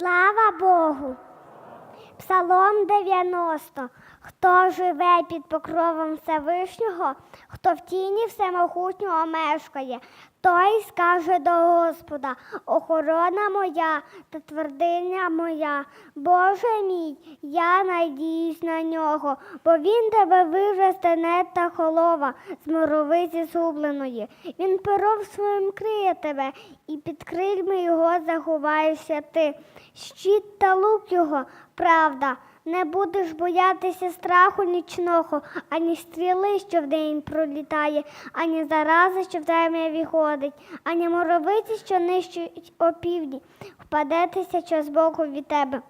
Слава Богу! Псалом 90. Хто живе під покровом Всевишнього, хто в тіні всемогутнього мешкає, той скаже до Господа, охорона моя та твердиня моя. Боже мій, я надіюсь на нього, бо він тебе вивести не та холова з моровиці згубленої. Він пером своїм криє тебе, і під крильми його заховаєшся ти. Щит та лук його, правда. Не будеш боятися страху нічного, ані стріли, що вдень пролітає, ані зарази, що в темряві ходить, ані моровиці, що нищить опівдні, впадетися що збоку від тебе.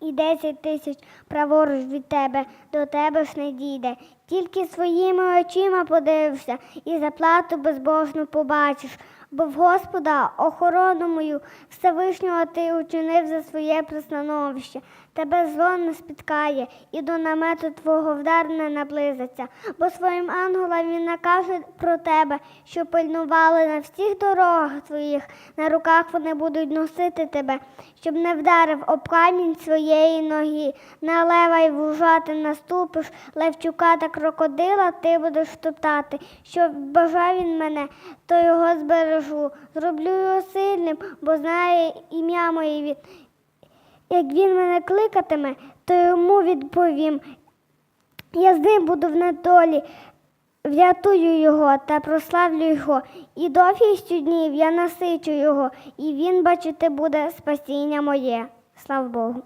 І десять тисяч праворуч від тебе, до тебе ж не дійде. Тільки своїми очима подивишся і заплату безбожну побачиш. Бо в Господа охорону мою Всевишнього ти учинив за своє пристановище. Тебе зло не спіткає, і до намету твого вдар не наблизиться, бо своїм ангелам він накаже про тебе, що пильнували на всіх дорогах твоїх, на руках вони будуть носити тебе, щоб не вдарив об камінь своєї ноги. На лева й вужа ти наступиш, левчука та крокодила ти будеш топтати. Щоб бажав він мене, то його збережу. Зроблю його сильним, бо знає ім'я моє. Як він мене кликатиме, то йому відповім. Я з ним буду в недолі, врятую його та прославлю його, і довгістю днів я насичу його, і він бачити буде спасіння моє. Слава Богу.